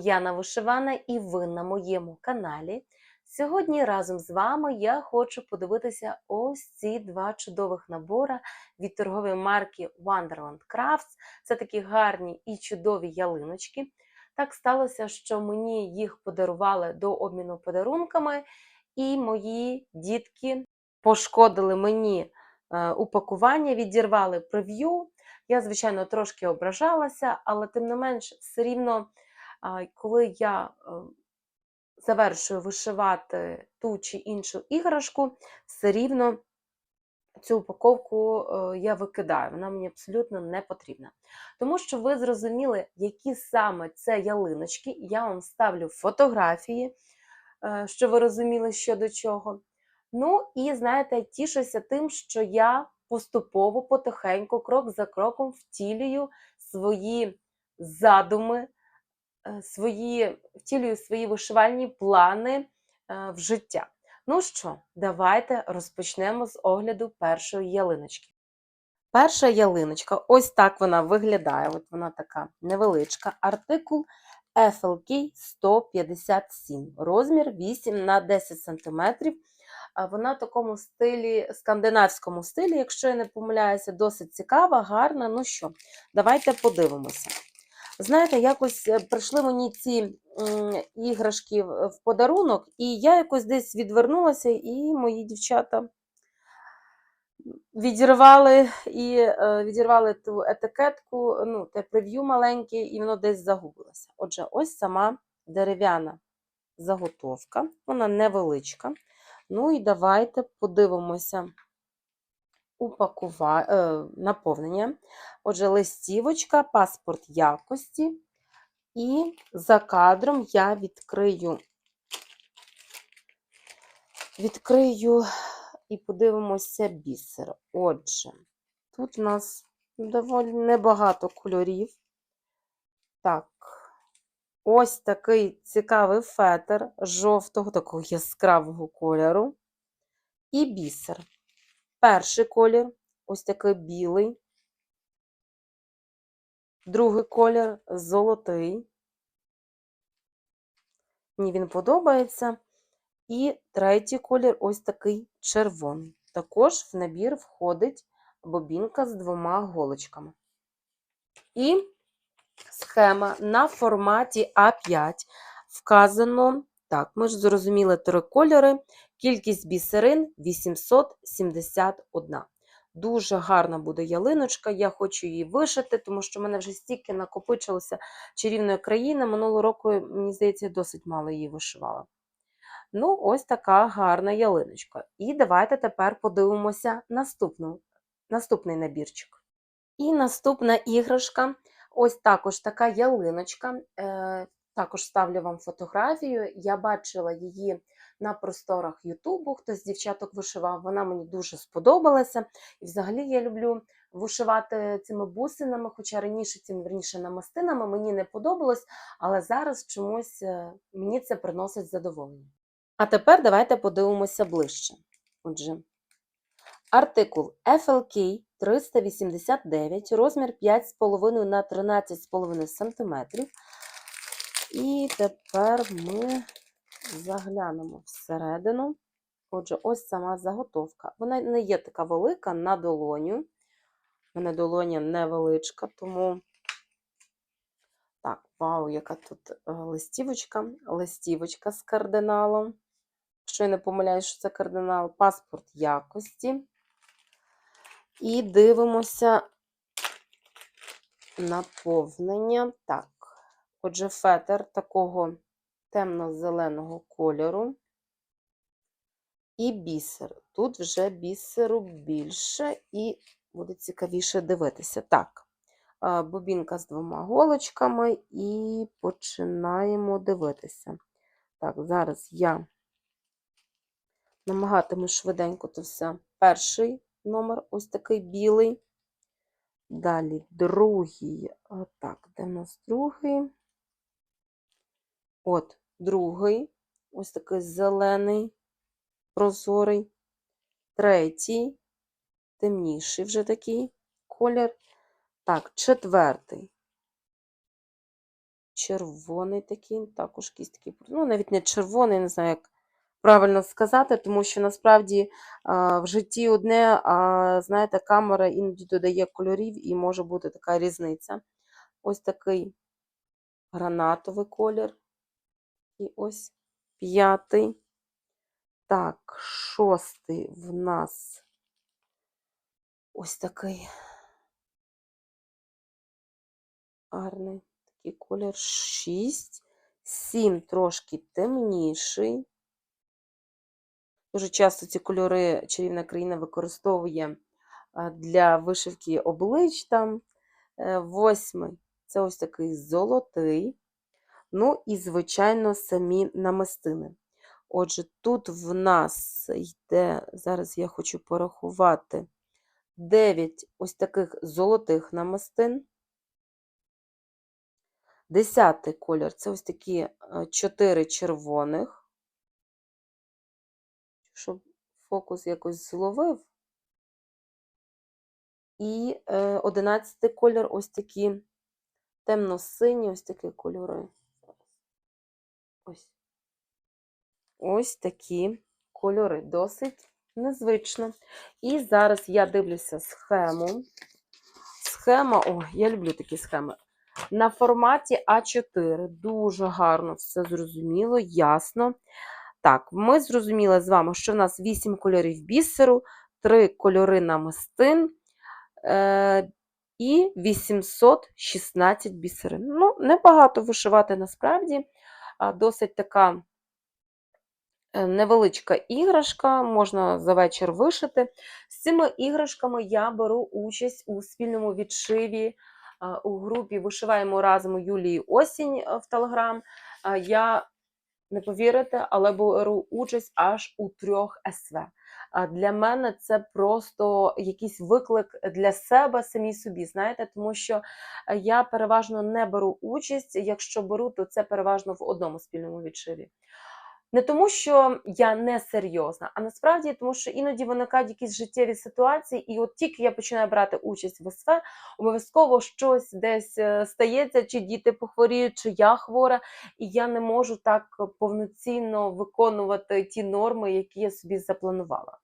Яна Вишивана і ви на моєму каналі. Сьогодні разом з вами я хочу подивитися ось ці два чудових набора від торгової марки Wonderland Crafts. Це такі гарні і чудові ялиночки. Так сталося, що мені їх подарували до обміну подарунками, і мої дітки пошкодили мені е, упакування, відірвали прев'ю. Я, звичайно, трошки ображалася, але тим не менш, все рівно, коли я е, завершую вишивати ту чи іншу іграшку, все рівно цю упаковку е, я викидаю. Вона мені абсолютно не потрібна. Тому що ви зрозуміли, які саме це ялиночки, я вам ставлю фотографії, е, щоб ви розуміли, що до чого. Ну і знаєте, тішуся тим, що я поступово, потихеньку, крок за кроком втілюю свої задуми, свої, втілюю свої вишивальні плани е, в життя. Ну що, давайте розпочнемо з огляду першої ялиночки. Перша ялиночка, ось так вона виглядає. От вона така невеличка. Артикул FLK 157, розмір 8 на 10 см. Вона в такому стилі, скандинавському стилі, якщо я не помиляюся, досить цікава, гарна. Ну що, давайте подивимося. Знаєте, якось е, прийшли мені ці іграшки в подарунок, і я якось десь відвернулася, і мої дівчата відірвали і е, відірвали ту етикетку, ну, те прев'ю маленьке, і воно десь загубилося. Отже, ось сама дерев'яна заготовка, вона невеличка. Ну і давайте подивимося упакува... е, наповнення. Отже, листівочка, паспорт якості. І за кадром я відкрию, відкрию і подивимося бісер. Отже, тут у нас доволі небагато кольорів. Так, ось такий цікавий фетр жовтого, такого яскравого кольору. І бісер. Перший колір ось такий білий. Другий колір золотий. Мені він подобається. І третій колір ось такий червоний. Також в набір входить бобінка з двома голочками. І схема на форматі А5 вказано, так, ми ж зрозуміли три кольори, кількість бісерин 871. Дуже гарна буде ялиночка, я хочу її вишити, тому що в мене вже стільки накопичилося чарівної країни. Минулого року, мені здається, досить мало її вишивала. Ну, ось така гарна ялиночка. І давайте тепер подивимося наступну, наступний набірчик. І наступна іграшка ось також така ялиночка. Також ставлю вам фотографію. Я бачила її на просторах Ютубу. Хтось з дівчаток вишивав, вона мені дуже сподобалася. І взагалі я люблю вишивати цими бусинами, хоча раніше цим верніше намастинами мені не подобалось, але зараз чомусь е, мені це приносить задоволення. А тепер давайте подивимося ближче. Отже, артикул FLK 389, розмір 5,5 на 13,5 см. І тепер ми заглянемо всередину. Отже, ось сама заготовка. Вона не є така велика на долоню. У мене долоня невеличка, тому. Так, вау, яка тут е, листівочка, листівочка з кардиналом. Якщо я не помиляюсь, що це кардинал, паспорт якості. І дивимося наповнення. Так, отже, фетр такого темно-зеленого кольору. І бісер. Тут вже бісеру більше, і буде цікавіше дивитися. Так, бобінка з двома голочками, і починаємо дивитися. Так, зараз я намагатиму швиденько то все. Перший номер ось такий білий. Далі другий. Так, де в нас другий? От, другий, ось такий зелений, прозорий, третій, темніший вже такий колір. Так, четвертий. червоний такий, також такий, ну, навіть не червоний, не знаю, як правильно сказати, тому що насправді в житті одне, а знаєте, камера іноді додає кольорів і може бути така різниця. Ось такий гранатовий колір. І ось п'ятий. Так, шостий в нас ось такий гарний такий колір. Шість. Сім трошки темніший. Дуже часто ці кольори чарівна країна використовує для вишивки облич там. Е, Восьмий це ось такий золотий. Ну і, звичайно, самі намистини. Отже, тут в нас йде, зараз я хочу порахувати, 9 ось таких золотих намистин. Десятий колір це ось такі 4 червоних. Щоб фокус якось зловив. І е, одинадцятий колір ось такі темно-сині, ось такі кольори. Ось. Ось такі кольори. Досить незвично. І зараз я дивлюся схему. Схема, о, я люблю такі схеми. На форматі А4. Дуже гарно все зрозуміло, ясно. Так, ми зрозуміли з вами, що в нас 8 кольорів бісеру, 3 кольори намистин е, і 816 бісерин. Ну, небагато вишивати насправді. Досить така е, невеличка іграшка, можна за вечір вишити. З цими іграшками я беру участь у спільному відшиві у групі Вишиваємо разом Юлії Осінь е, в Телеграм. Я не повірите, але беру участь аж у трьох СВ. Для мене це просто якийсь виклик для себе самій собі, знаєте, тому що е, я переважно не беру участь. Якщо беру, то це переважно в одному спільному відшиві. Не тому, що я не серйозна, а насправді тому, що іноді виникають якісь життєві ситуації, і от тільки я починаю брати участь в СВ, обов'язково щось десь е, стається, чи діти похворіють, чи я хвора, і я не можу так повноцінно виконувати ті норми, які я собі запланувала.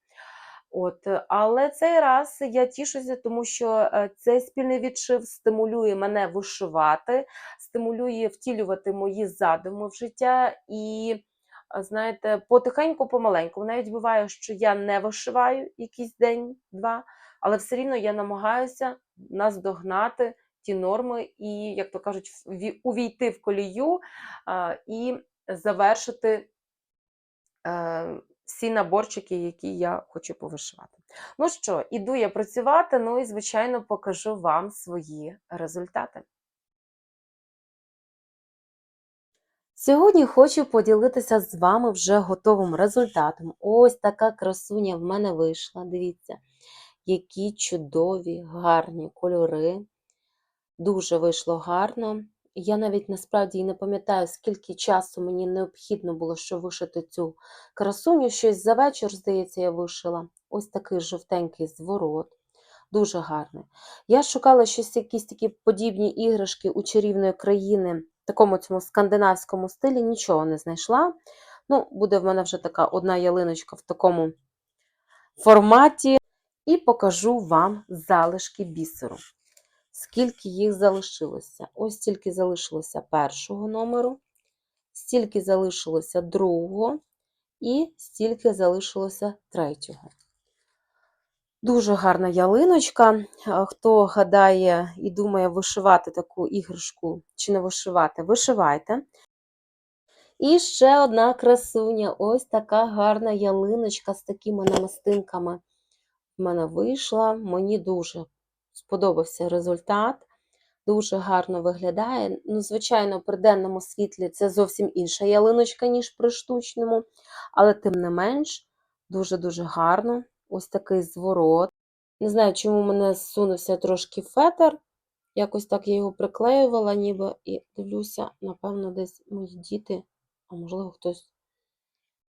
От, але цей раз я тішуся, тому що е, цей спільний відшив стимулює мене вишивати, стимулює втілювати мої задуми в життя і знаєте, потихеньку, помаленьку. Навіть буває, що я не вишиваю якийсь день-два, але все рівно я намагаюся наздогнати ті норми і, як то кажуть, увійти в колію і завершити е, всі наборчики, які я хочу повишивати. Ну що, іду я працювати, ну і, звичайно, покажу вам свої результати. Сьогодні хочу поділитися з вами вже готовим результатом. Ось така красуня в мене вийшла. Дивіться, які чудові, гарні кольори. Дуже вийшло гарно. Я навіть насправді і не пам'ятаю, скільки часу мені необхідно було, щоб вишити цю красуню. Щось за вечір, здається, я вишила. Ось такий жовтенький зворот. Дуже гарний. Я шукала щось, якісь такі подібні іграшки у чарівної країни такому цьому скандинавському стилі, нічого не знайшла. Ну, буде в мене вже така одна ялиночка в такому форматі. І покажу вам залишки бісеру. Скільки їх залишилося? Ось стільки залишилося першого номеру, стільки залишилося другого, і стільки залишилося третього. Дуже гарна ялиночка. Хто гадає і думає вишивати таку іграшку чи не вишивати, вишивайте. І ще одна красуня. Ось така гарна ялиночка з такими намистинками в мене вийшла. Мені дуже сподобався результат. Дуже гарно виглядає. Ну, звичайно, при денному світлі це зовсім інша ялиночка, ніж при штучному, але тим не менш, дуже-дуже гарно. Ось такий зворот. Не знаю, чому мене зсунувся трошки фетр. Якось так я його приклеювала, ніби, і дивлюся, напевно, десь мої діти, а можливо, хтось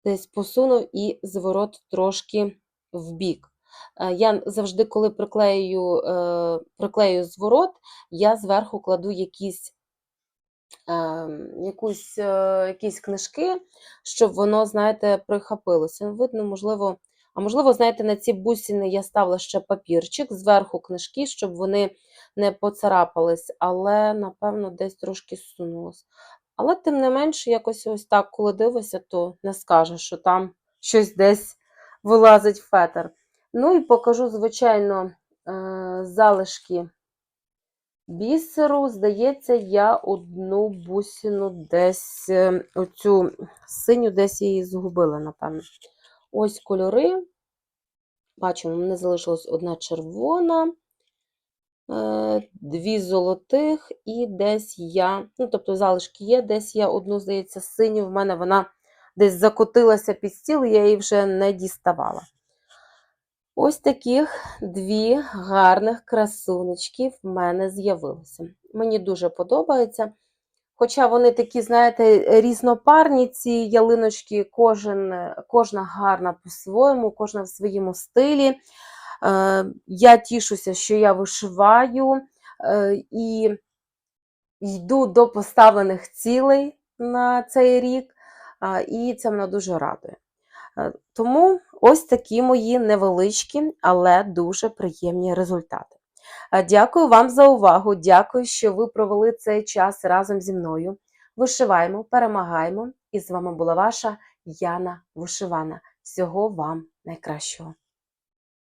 десь посунув і зворот трошки вбік. Е, Я завжди, коли приклею, е, приклею зворот, я зверху кладу якісь е, якусь, якісь книжки, щоб воно, знаєте, прихопилося. Видно, можливо, а можливо, знаєте, на ці бусини я ставила ще папірчик, зверху книжки, щоб вони не поцарапались, але, напевно, десь трошки зсунулось. Але, тим не менше, якось ось так, коли дивишся, то не скажеш, що там щось десь вилазить фетр. Ну і покажу, звичайно, е, залишки бісеру. Здається, я одну бусину десь, е, оцю синю десь її згубила, напевно. Ось кольори. Бачимо, мене залишилась одна червона, е, дві золотих, і десь я, ну, тобто залишки є, десь я одну, здається, синю, в мене вона десь закотилася під стіл, і я її вже не діставала. Ось таких дві гарних красунечки в мене з'явилося. Мені дуже подобається. Хоча вони такі, знаєте, різнопарні, ці ялиночки, кожен, кожна гарна по-своєму, кожна в своєму стилі. Е, я тішуся, що я вишиваю е, і йду до поставлених цілей на цей рік, і це мене дуже радує. Е, Тому ось такі мої невеличкі, але дуже приємні результати. Дякую вам за увагу. Дякую, що ви провели цей час разом зі мною. Вишиваємо, перемагаємо. І з вами була ваша Яна Вишивана. Всього вам найкращого.